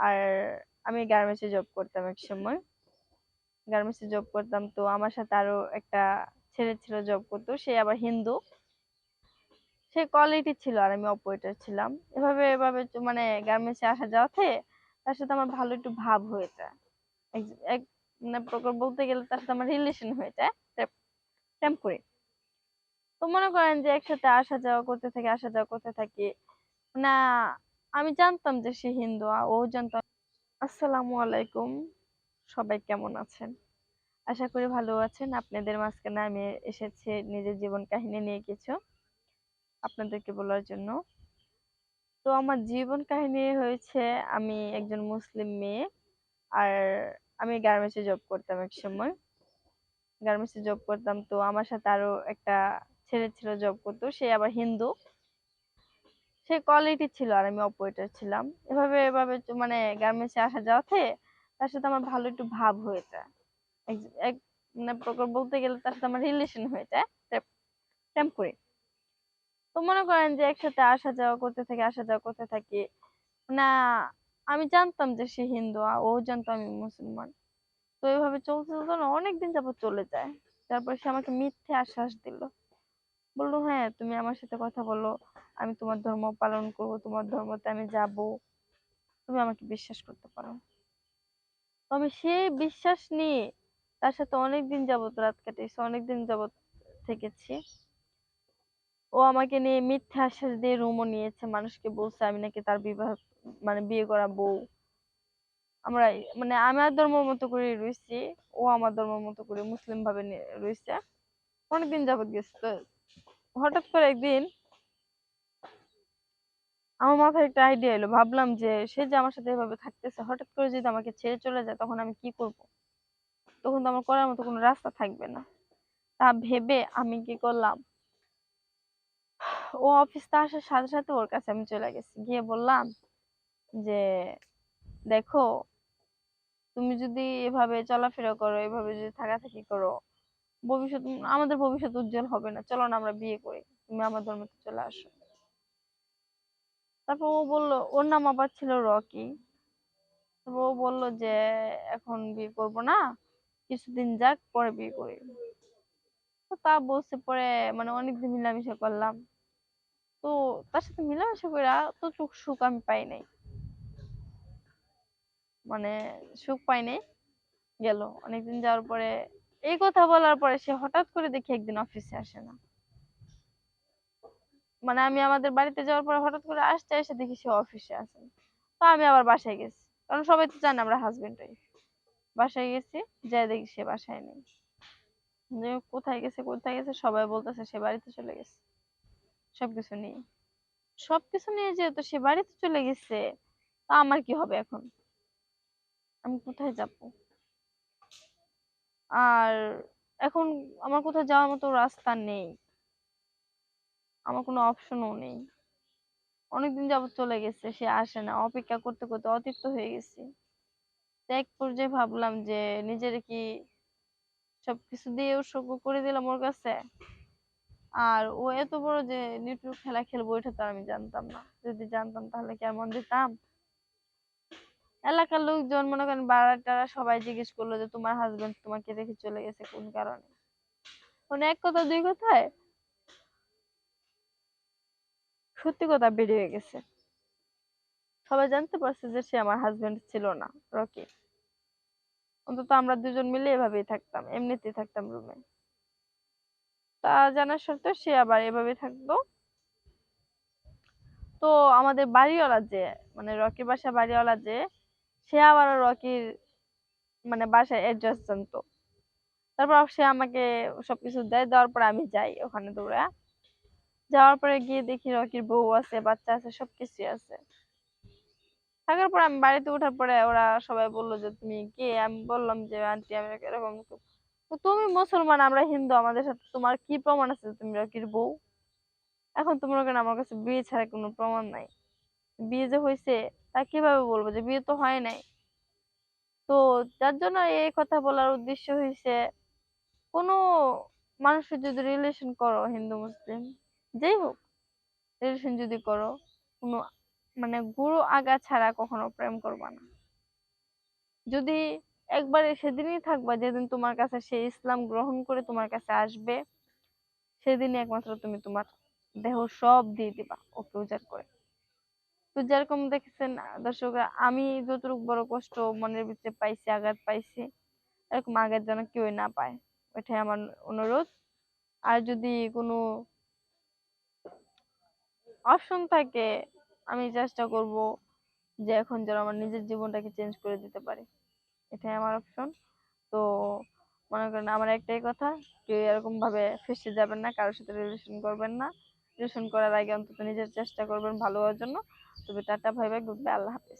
আর আমি গার্মেন্টসে জব করতাম এক সময়। গার্মেন্টসে জব করতাম তো আমার সাথে আরও একটা ছেলে ছিল জব করতো, সে আবার হিন্দু। সে কোয়ালিটি ছিল আর আমি অপারেটর ছিলাম। এভাবে এভাবে মানে গার্মেন্টসে আসা যাওয়াতে তার সাথে আমার ভালো একটু ভাব হয়ে যায়। এক- মানে বলতে গেলে তার সাথে আমার রিলেশন হয়ে যায়। প্রেম তো মনে করেন যে একসাথে আসা যাওয়া, করতে থাকি, আসা যাওয়া, করতে থাকি, না আমি জানতাম যে সে হিন্দু ও জানতো আসসালামু আলাইকুম। সবাই কেমন আছেন? আশা করি ভালো আছেন। আপনাদের মাঝখানে আমি এসেছি নিজের জীবন কাহিনী নিয়ে কিছু আপনাদেরকে বলার জন্য। তো আমার জীবন কাহিনী হয়েছে, আমি একজন মুসলিম মেয়ে, আর আমি গার্মেন্টসে জব করতাম এক সময়। গার্মেন্টসে জব করতাম তো আমার সাথে আরও একটা ছেলে ছিল জব করতো, সে আবার হিন্দু। সে কোয়ালিটি ছিল আর আমি অপারেটর ছিলাম। এভাবে এভাবে মানে গার্মেন্টসে আসা যাওয়াতে তার সাথে আমার ভালো একটু ভাব হয়ে যায়। এক- মানে বলতে গেলে তার সাথে আমার রিলেশন হয়ে যায়। তো মনে করেন যে একসাথে আসা যাওয়া করতে থাকি, আসা যাওয়া করতে থাকি, না, আমি জানতাম যে সে হিন্দু ও জানতো আমি মুসলমান। তো এইভাবে চলতে চলতে না অনেকদিন যাবত চলে যায়। তারপর সে আমাকে মিথ্যে আশ্বাস দিল। বলল হ্যাঁ তুমি আমার সাথে কথা বলো। আমি তোমার ধর্ম পালন করব, তোমার ধর্মতে আমি যাব। তুমি আমাকে বিশ্বাস করতে পারো। তো আমি সেই বিশ্বাস নিয়ে তার সাথে অনেকদিন যাবত রাত কাটিয়েছি, অনেকদিন যাবত থেকেছি। ও আমাকে নিয়ে মিথ্যা আশ্বাস দিয়ে রুমও নিয়েছে, মানুষকে বলছে আমি নাকি তার বিবাহ মানে বিয়ে করা বউ। আমরা মানে আমার ধর্ম মতো করে রয়েছি ও আমার ধর্ম মতো করে মুসলিম ভাবে রয়েছে অনেকদিন যাবত গেছে। তো হঠাৎ করে একদিন আমার মাথায় একটা আইডিয়া এলো। ভাবলাম যে সে যে আমার সাথে এভাবে থাকতেছে হঠাৎ করে যদি আমাকে ছেড়ে চলে যায়, তখন আমি কি করব? তখন তো আমার করার মতো কোনো রাস্তা থাকবে না। তা ভেবে আমি কি করলাম? ও অফিস থেকে আসার সাথে সাথে ওর কাছে আমি চলে গেছি। গিয়ে বললাম যে, দেখো, তুমি যদি এভাবে চলাফেরা করো, এভাবে যদি থাকা থাকাথাকি করো, ভবিষ্যৎ, আমাদের ভবিষ্যৎ উজ্জ্বল হবে না। চলো না আমরা বিয়ে করি। তুমি আমার ধর্মে চলে আসো। তারপর ও বলল, ওর নাম আবার ছিল রকি। তারপর ও বলল যে, এখন বিয়ে করব না, কিছুদিন যাক, পরে বিয়ে করি। তো তা বলছে পরে মানে অনেকদিন মিলামিশা করলাম। তো তার সাথে মিলামিশা করে তো সুখ সুখ আমি পাই নাই। মানে সুখ পাই নাই, গেল। অনেকদিন যাওয়ার পরে, এই কথা বলার পরে সে হঠাৎ করে দেখি একদিন অফিসে আসে না। মানে আমি আমাদের বাড়িতে যাওয়ার পরে হঠাৎ করে আসতে এসে দেখি সে অফিসে আছে। তো আমি আবার বাসায় গেছি। কারণ সবাই তো জানে আমরা হাজবেন্ড ওয়াইফ বাসায় গেছি, যাই দেখি সে বাসায় নেই। কোথায় গেছে কোথায় গেছে, সবাই বলতেছে সে বাড়িতে চলে গেছে। সবকিছু নিয়ে। সবকিছু নিয়ে যেহেতু সে বাড়িতে চলে গেছে, তা আমার কি হবে এখন? আমি কোথায় যাব? আর এখন আমার কোথাও যাওয়ার মতো রাস্তা নেই। আমার কোনো অপশনও নেই। অনেকদিন যাবত চলে গেছে, সে আসে না। অপেক্ষা করতে করতে অতিষ্ঠ হয়ে গেছি। এক পর্যায়ে ভাবলাম যে নিজের কি সবকিছু দিয়ে উৎসর্গ করে দিলাম ওর কাছে? আর ও এত বড় যে নিটুর খেলা খেলব, এটা তো আমি জানতাম না। যদি জানতাম তাহলে কি আর মন দিতাম? এলাকার লোকজন মনে করেন বাড়া টাড়া সবাই জিজ্ঞেস করল যে, তোমার হাজবেন্ড তোমাকে রেখে চলে গেছে কোন কারণে? মানে এক কথা, দুই কথায় সত্যি কথা বেরিয়ে গেছে। সবাই জানতে পারছে যে সে আমার হাজবেন্ড ছিল না, রকি। অন্তত আমরা দুজন মিলে এভাবেই থাকতাম, এমনিতেই থাকতাম রুমে তা জানার সত্ত্বেও সে আবার এভাবে থাকতো। তো আমাদের বাড়িওয়ালা যে মানে রকির বাসা বাড়িওয়ালা যে, সে আবার রকির মানে বাসায় অ্যাড্রেস জানতো। তারপর সে আমাকে সবকিছু দেয়, দেওয়ার পর আমি যাই ওখানে দৌড়া। যাওয়ার পরে গিয়ে দেখি রকির বউ আছে, বাচ্চা আছে, সবকিছুই আছে। থাকার পর আমি বাড়িতে ওঠার পরে ওরা সবাই বলল যে, তুমি কে? আমি বললাম যে, আন্টি, আমি এরকম তুমি মুসলমান, আমরা হিন্দু, আমাদের সাথে তোমার কি প্রমাণ আছে তুমি রকির বউ? এখন তো মনে করেন আমার কাছে বিয়ে ছাড়া কোনো প্রমাণ নাই। বিয়ে যে হয়েছে তা কীভাবে বলব যে, বিয়ে তো হয় নাই। তো যার জন্য এই কথা বলার উদ্দেশ্য হয়েছে কোনো মানুষের যদি রিলেশন করো হিন্দু, মুসলিম যেই হোক রিলেশন যদি করো, কোনো মানে গুরু আগা ছাড়া কখনো প্রেম করবা না। যদি একবারে সেদিনই থাকবা যেদিন তোমার কাছে সে ইসলাম গ্রহণ করে তোমার কাছে আসবে, সেদিনই একমাত্র তুমি তোমার দেহ সব দিয়ে দিবা ওকে উজাড় করে। তো যেরকম দেখছেন দর্শকরা আমি যতটুকু বড় কষ্ট মনের ভিতরে পাইছি, আঘাত পাইছি, এরকম আঘাত যেন কেউ না পায়, ওইটাই আমার অনুরোধ। আর যদি কোনো অপশন থাকে, আমি চেষ্টা করব যে এখন যেন আমার নিজের জীবনটাকে চেঞ্জ করে দিতে পারি। এটাই আমার অপশন তো মনে করেন আমার একটাই কথা, কেউ এরকম ভাবে ফেসে যাবেন না, কারোর সাথে রিলেশন করবেন না। রিলেশন করার আগে অন্তত নিজের চেষ্টা করবেন ভালো হওয়ার জন্য। তবে টাটা ভাই ভাই গুড বাই আল্লাহ হাফেজ।